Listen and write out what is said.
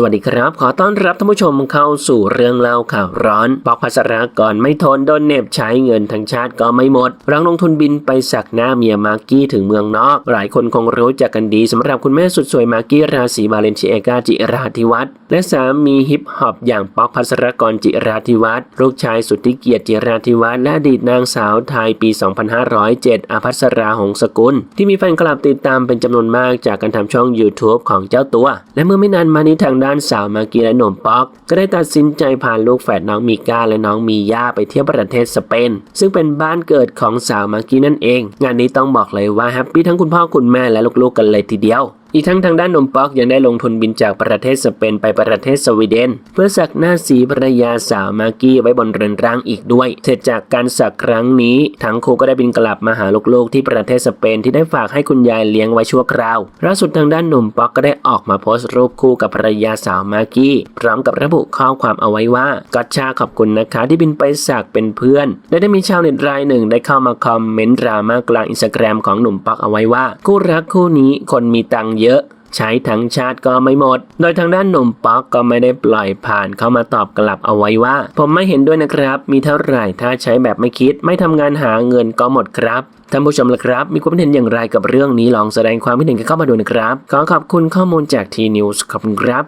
สวัสดีครับ ขอต้อนรับท่านผู้ชมเข้าสู่เรื่องเล่าข่าวร้อนปอกพัสรากรไม่ทนโดนเน็บใช้เงินทั้งชาติก็ไม่หมดรังลงทุนบินไปสักหน้าเมียมากกี้ถึงเมืองนอก หลายคนคงรู้จักกันดีสำหรับคุณแม่สุดสวยมากกี้ราศีบาเลนชิเอกาจิราธิวัฒน์และสามีฮิปฮอปอย่างป๊อกพัสรกรจิราธิวัฒน์ลูกชายสุดที่เกียรติจิราธิวัฒน์และอดีตนางสาวไทยปี 2507 อาภัสราหงสกุล ที่มีแฟนคลับติดตามเป็นจำนวนมากจากการทำช่อง YouTube ของเจ้าตัว และเมื่อไม่นานมานี้ทางด้านานสาวมากีและหนุ่มป๊อก ก็ได้ตัดสินใจพาลูกแฝดน้องมีก้าและน้องมีย่าไปเที่ยวประเทศสเปน ซึ่งเป็นบ้านเกิดของสาวมากีนั่นเอง งานนี้ต้องบอกเลยว่าแฮปปี้ทั้งคุณพ่อคุณแม่และลูกๆกันเลยทีเดียว อีกทั้งทางด้านนมป๊อกยังได้ลงทุนบินจากประเทศสเปนไปประเทศสวีเดน เพื่อสักหน้าสีภรรยาสาวมากกี้ไว้บนเรือนร่างอีกด้วย เสร็จจากการสักครั้งนี้ ทั้งคู่ก็ได้บินกลับมาหาลูกๆที่ประเทศสเปนที่ได้ฝากให้คุณยายเลี้ยงไว้ชั่วคราวล่าสุดทางด้านหนุ่มป๊อกก็ได้ออกมาโพสต์รูปคู่กับภรรยาสาวมากกี้ พร้อมกับระบุข้อความเอาไว้ว่าก็ชาขอบคุณนะคะที่บินไปสักเป็นเพื่อนและได้มีชาวเน็ตรายหนึ่งได้เข้ามาคอมเมนต์ดราม่ากลางอินสตาแกรมของหนุ่มป๊อกเอาไว้ว่าคู่รักคู่นี้คนมีตังเยอะ ใช้ทั้งชาติก็ไม่หมด โดยทางด้านหนุ่มป๊อกก็ไม่ได้ปล่อยผ่านเข้ามาตอบกลับเอาไว้ว่า ผมไม่เห็นด้วยนะครับ มีเท่าไหร่ถ้าใช้แบบไม่คิด ไม่ทำงานหาเงินก็หมดครับท่านผู้ชมละครับ มีความเห็นอย่างไรกับเรื่องนี้ลองแสดงความคิดเห็นกันเข้ามาดูนะครับ ขอขอบคุณข้อมูลจากทีนิวส์ขอบคุณครับ